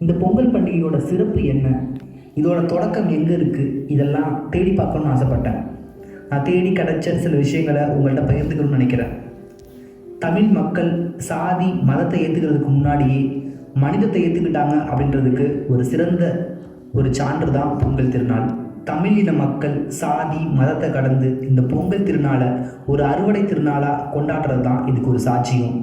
இந்த பொங்கல் பண்டிகையோட சிறப்பு என்ன? இதோட தொடக்கம் எங்கே இருக்குது இதெல்லாம் தேடி பார்க்கணும்னு ஆசைப்பட்டேன். நான் தேடி கிடைச்ச சில விஷயங்களை உங்கள்கிட்ட பகிர்ந்துக்கணும்னு நினைக்கிறேன். தமிழ் மக்கள் சாதி மதத்தை ஏற்றுக்கிறதுக்கு முன்னாடியே மனிதத்தை ஏற்றுக்கிட்டாங்க அப்படின்றதுக்கு ஒரு சிறந்த ஒரு சான்று தான் பொங்கல் திருநாள். தமிழின மக்கள் சாதி மதத்தை கடந்து இந்த பொங்கல் திருநாளை ஒரு அறுவடை திருநாளாக கொண்டாடுறது தான் இதுக்கு ஒரு சாட்சியம்.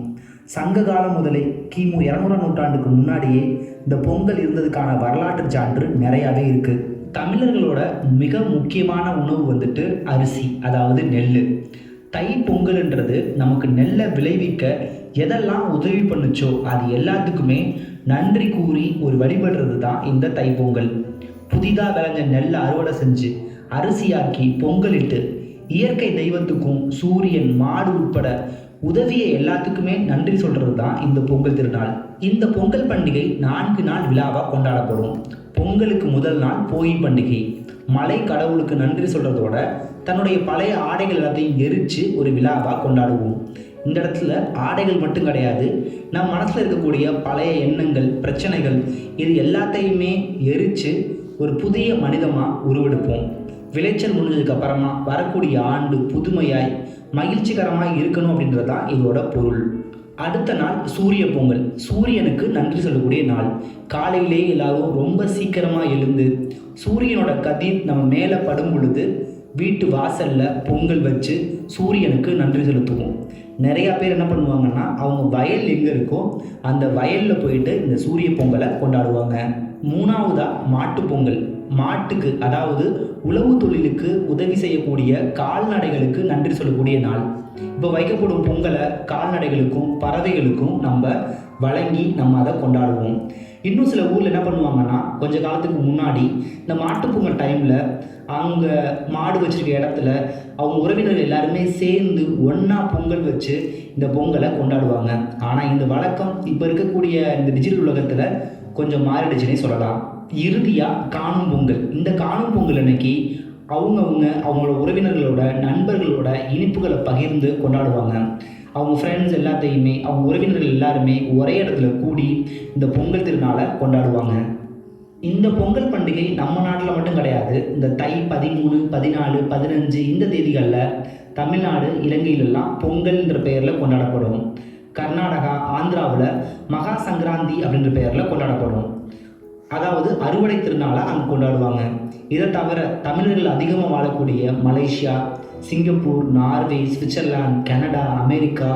சங்க காலம் முதலே கிமு இரநூறாம் நூற்றாண்டுக்கு முன்னாடியே இந்த பொங்கல் இருந்ததுக்கான வரலாற்று சான்று நிறையாவே இருக்குது தமிழர்களோட மிக முக்கியமான உணவு வந்துட்டு அரிசி அதாவது நெல் தை பொங்கல்ன்றது நமக்கு நெல்லை விளைவிக்க எதெல்லாம் உதவி பண்ணுச்சோ அது எல்லாத்துக்குமே நன்றி கூறி ஒரு வழிபடுறது தான் இந்த தை பொங்கல். புதிதாக விளைஞ்ச நெல்லை அறுவடை செஞ்சு அரிசியாக்கி பொங்கலிட்டு இயற்கை தெய்வத்துக்கும் சூரியன் மாடு உட்பட உதவிய எல்லாத்துக்குமே நன்றி சொல்கிறது தான் இந்த பொங்கல் திருநாள். இந்த பொங்கல் பண்டிகை நான்கு நாள் விழாவாக கொண்டாடப்படும். பொங்கலுக்கு முதல் நாள் போகி பண்டிகை. மலை கடவுளுக்கு நன்றி சொல்கிறதோட தன்னுடைய பழைய ஆடைகள் எல்லாத்தையும் எரித்து ஒரு விழாவாக கொண்டாடுவோம். இந்த இடத்துல ஆடைகள் மட்டும் கிடையாது நம் மனசில் இருக்கக்கூடிய பழைய எண்ணங்கள் பிரச்சனைகள் இது எல்லாத்தையுமே எரித்து ஒரு புதிய மனிதமாக உருவெடுப்போம். விளைச்சல் முடிஞ்சதுக்கு அப்புறமா வரக்கூடிய ஆண்டு புதுமையாய் மகிழ்ச்சிகரமாக இருக்கணும் அப்படின்றது தான் இதோட பொருள். அடுத்த நாள் சூரிய பொங்கல். சூரியனுக்கு நன்றி சொல்லக்கூடிய நாள். காலையிலே எல்லாரும் ரொம்ப சீக்கிரமாக எழுந்து சூரியனோட கதிர் நம்ம மேலே படும் பொழுது வீட்டு வாசலில் பொங்கல் வச்சு சூரியனுக்கு நன்றி செலுத்துவோம். நிறையா பேர் என்ன பண்ணுவாங்கன்னா அவங்க வயல் எங்கே இருக்கோ அந்த வயலில் போயிட்டு இந்த சூரிய பொங்கலை கொண்டாடுவாங்க. மூணாவதாக மாட்டுப் பொங்கல். மாட்டுக்கு அதாவது உழவு தொழிலுக்கு உதவி செய்யக்கூடிய கால்நடைகளுக்கு நன்றி சொல்லக்கூடிய நாள். இப்போ வைக்கப்படும் பொங்கலை கால்நடைகளுக்கும் பறவைகளுக்கும் நம்ம வழங்கி நம்ம அதை கொண்டாடுவோம். இன்னும் சில ஊரில் என்ன பண்ணுவாங்கன்னா கொஞ்ச காலத்துக்கு முன்னாடி இந்த மாட்டுப்பொங்கல் டைமில் அவங்க மாடு வச்சுருக்க இடத்துல அவங்க உறவினர்கள் எல்லாருமே சேர்ந்து ஒன்றா பொங்கல் வச்சு இந்த பொங்கலை கொண்டாடுவாங்க. ஆனால் இந்த வழக்கம் இப்போ இருக்கக்கூடிய இந்த டிஜிட்டல் உலகத்தில் கொஞ்சம் மாறிடுச்சுன்னே சொல்லலாம். இறுதியாக காணும் பொங்கல். இந்த காணும் பொங்கல் அன்னைக்கு அவங்கவுங்க அவங்களோட உறவினர்களோட நண்பர்களோட இனிப்புகளை பகிர்ந்து கொண்டாடுவாங்க. அவங்க ஃப்ரெண்ட்ஸ் எல்லாத்தையுமே அவங்க உறவினர்கள் எல்லாருமே ஒரே இடத்துல கூடி இந்த பொங்கல் திருநாளை கொண்டாடுவாங்க. இந்த பொங்கல் பண்டிகை நம்ம நாட்டில் மட்டும் கிடையாது. இந்த தை பதிமூணு பதினாலு பதினஞ்சு இந்த தேதிகளில் தமிழ்நாடு இலங்கையிலெல்லாம் பொங்கல்ன்ற பெயரில் கொண்டாடப்படும். கர்நாடகா ஆந்திராவில் மகா சங்கராந்தி அப்படின்ற பெயரில் கொண்டாடப்படும். அதாவது அறுவடை திருநாளாக அங்கே கொண்டாடுவாங்க. இதை தவிர தமிழர்கள் அதிகமாக வாழக்கூடிய Malaysia Singapore Norway Switzerland Canada America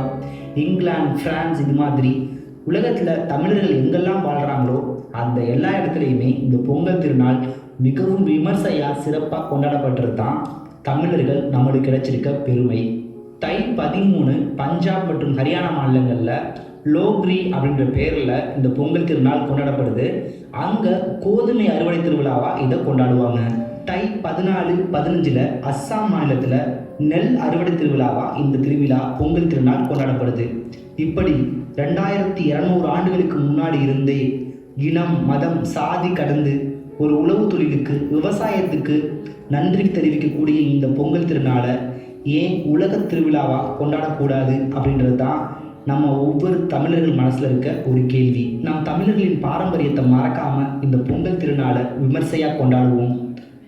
England France இது மாதிரி உலகத்தில் தமிழர்கள் எங்கெல்லாம் வாழ்கிறாங்களோ அந்த எல்லா இடத்துலையுமே இந்த பொங்கல் திருநாள் மிகவும் விமர்சையாக சிறப்பாக கொண்டாடப்பட்டது தான் தமிழர்கள் நம்மளுக்கு கிடைச்சிருக்க பெருமை. தை பதிமூணு பஞ்சாப் மற்றும் ஹரியானா மாநிலங்களில் லோக்ரி அப்படின்ற பேரில் இந்த பொங்கல் திருநாள் கொண்டாடப்படுது. அங்கே கோதுமை அறுவடை திருவிழாவாக இதை கொண்டாடுவாங்க. தை பதினாலு பதினஞ்சில் அஸ்ஸாம் மாநிலத்தில் நெல் அறுவடை திருவிழாவாக இந்த திருவிழா பொங்கல் திருநாள் கொண்டாடப்படுது. இப்படி ரெண்டாயிரத்தி இரநூறு ஆண்டுகளுக்கு முன்னாடி இருந்தே இனம் மதம் சாதி கடந்து ஒரு உழவு தொழிலுக்கு விவசாயத்துக்கு நன்றி தெரிவிக்கக்கூடிய இந்த பொங்கல் திருநாளை ஏன் உலக திருவிழாவாக கொண்டாடக்கூடாது அப்படின்றது தான் நம்ம ஒவ்வொரு தமிழர்கள் மனசில் இருக்க ஒரு கேள்வி. நம் தமிழர்களின் பாரம்பரியத்தை மறக்காமல் இந்த பொங்கல் திருநாளை விமர்சையாக கொண்டாடுவோம்.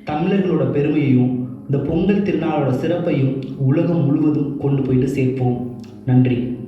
தமிழர்களோட பெருமையையும் இந்த பொங்கல் திருநாளோட சிறப்பையும் உலகம் முழுவதும் கொண்டு போயிட்டு சேர்ப்போம். நன்றி.